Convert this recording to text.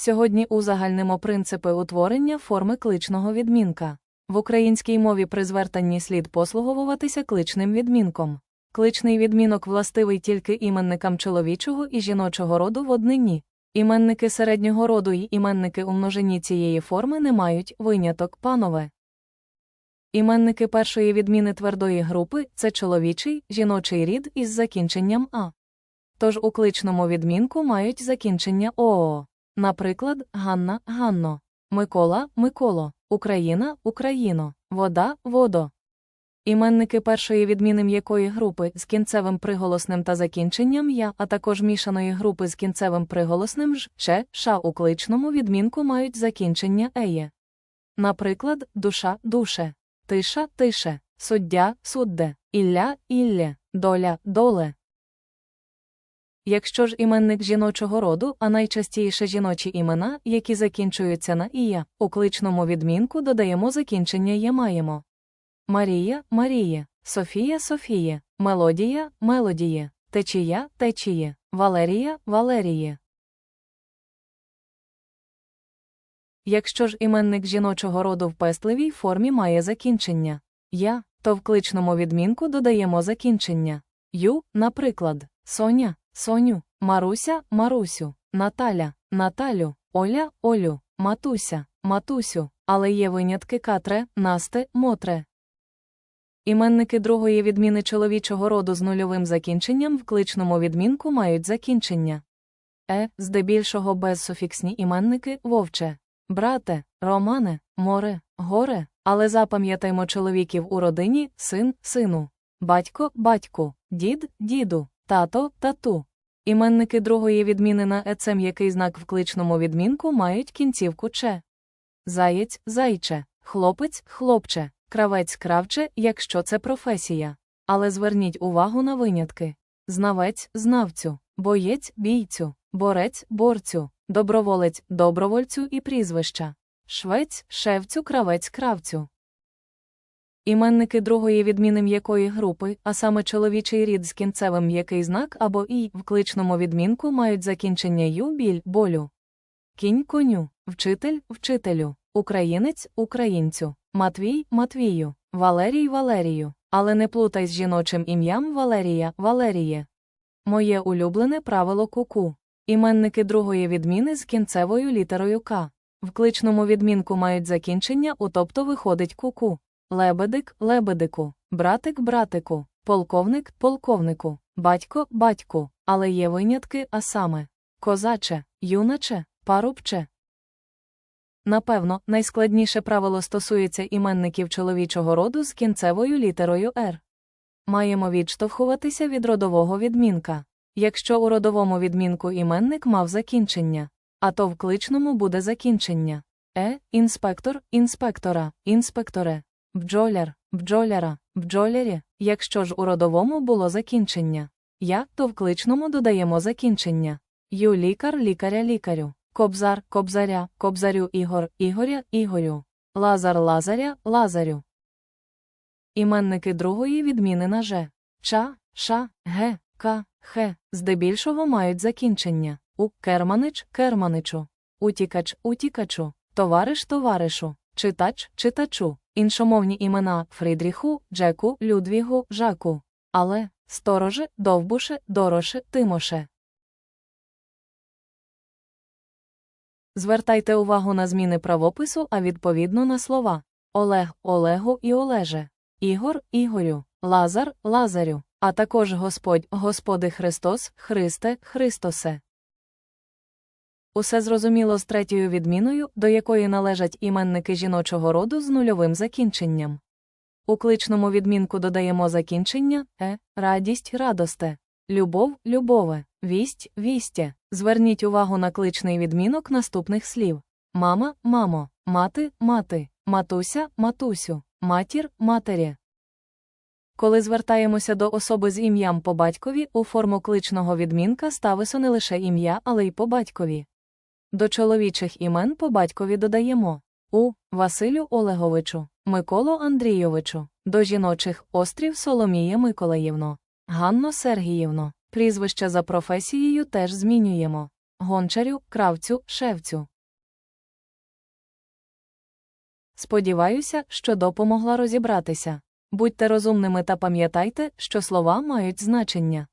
Сьогодні узагальнимо принципи утворення форми кличного відмінка. В українській мові при звертанні слід послуговуватися кличним відмінком. Кличний відмінок властивий тільки іменникам чоловічого і жіночого роду в однині. Іменники середнього роду і іменники у множині цієї форми не мають виняток панове. Іменники першої відміни твердої групи це чоловічий, жіночий рід із закінченням а. Тож у кличному відмінку мають закінчення ОО. Наприклад, Ганна Ганно, Микола Миколо, Україна Україно, вода водо. Іменники першої відміни м'якої групи з кінцевим приголосним та закінченням я, а також мішаної групи з кінцевим приголосним ж, ще, ша у кличному відмінку мають закінчення еє. Наприклад, душа душе, тиша тише, суддя судде, ілля іллє, доля доле. Якщо ж іменник жіночого роду, а найчастіше жіночі імена, які закінчуються на ія, у кличному відмінку додаємо закінчення є маємо. Марія Маріє, Софія Софіє, Мелодія Мелодіє, Течія Течіє, Валерія Валеріє. Якщо ж іменник жіночого роду в пестливій формі має закінчення я, то в кличному відмінку додаємо закінчення ю, наприклад, Соня, Соню, Маруся, Марусю, Наталя, Наталю, Оля, Олю, Матуся, Матусю, але є винятки Катре, Насте, Мотре. Іменники другої відміни чоловічого роду з нульовим закінченням в кличному відмінку мають закінчення. Е, здебільшого безсуфіксні іменники вовче, брате, романе, море, горе, але запам'ятаймо чоловіків у родині син, сину, батько, батьку, дід, діду, тато, тату. Іменники другої відміни на е це м'який знак в кличному відмінку мають кінцівку че. Заєць, зайче, хлопець, хлопче, кравець, кравче, якщо це професія. Але зверніть увагу на винятки. Знавець, знавцю, боєць, бійцю, борець, борцю, доброволець, добровольцю і прізвища, швець, шевцю, кравець, кравцю. Іменники другої відміни м'якої групи, а саме чоловічий рід з кінцевим м'який знак або і в кличному відмінку мають закінчення ю біль болю. Кінь коню, вчитель вчителю, українець українцю, Матвій Матвію, Валерій Валерію, але не плутай з жіночим ім'ям Валерія Валеріє. Моє улюблене правило куку. Іменники другої відміни з кінцевою літерою К. В кличному відмінку мають закінчення, у тобто виходить куку. Лебедик лебедику, братик братику, полковник полковнику, батько батьку, але є винятки, а саме козаче, юначе, парубче. Напевно, найскладніше правило стосується іменників чоловічого роду з кінцевою літерою Р. Маємо відштовхуватися від родового відмінка. Якщо у родовому відмінку іменник мав закінчення, а то в кличному буде закінчення е, інспектор, інспектора, інспекторе, бджоляр, бджоляра, бджолярі, якщо ж у родовому було закінчення. Я, то в кличному додаємо закінчення. Ю лікар лікаря лікарю, кобзар, кобзаря, кобзарю ігор, ігоря, ігорю, лазар лазаря, лазарю. Іменники другої відміни на же. Ча, ша, ге, ка, хе, здебільшого мають закінчення. У керманич, керманичу, утікач, утікачу, товариш, товаришу, читач, читачу, іншомовні імена Фрідріху, Джеку, Людвігу, Жаку. Але стороже, довбуше, дороше, тимоше. Звертайте увагу на зміни правопису, а відповідно на слова Олег, Олегу і Олеже, Ігор, Ігорю, Лазар, Лазарю, а також Господь, Господи Христос, Христе, Христосе. Усе зрозуміло з третьою відміною, до якої належать іменники жіночого роду з нульовим закінченням. У кличному відмінку додаємо закінчення е, радість, радосте, любов, любове, вість, вістє. Зверніть увагу на кличний відмінок наступних слів: мама, мамо, мати, мати, матуся, матусю, матір, матері. Коли звертаємося до особи з ім'ям по батькові, у форму кличного відмінка стависо не лише ім'я, але й по батькові. До чоловічих імен по батькові додаємо у Василю Олеговичу, Миколу Андрійовичу, до жіночих Острів Соломія Миколаївно, Ганно Сергіївно. Прізвища за професією теж змінюємо. гончарю, кравцю, шевцю. Сподіваюся, що допомогла розібратися. Будьте розумними та пам'ятайте, що слова мають значення.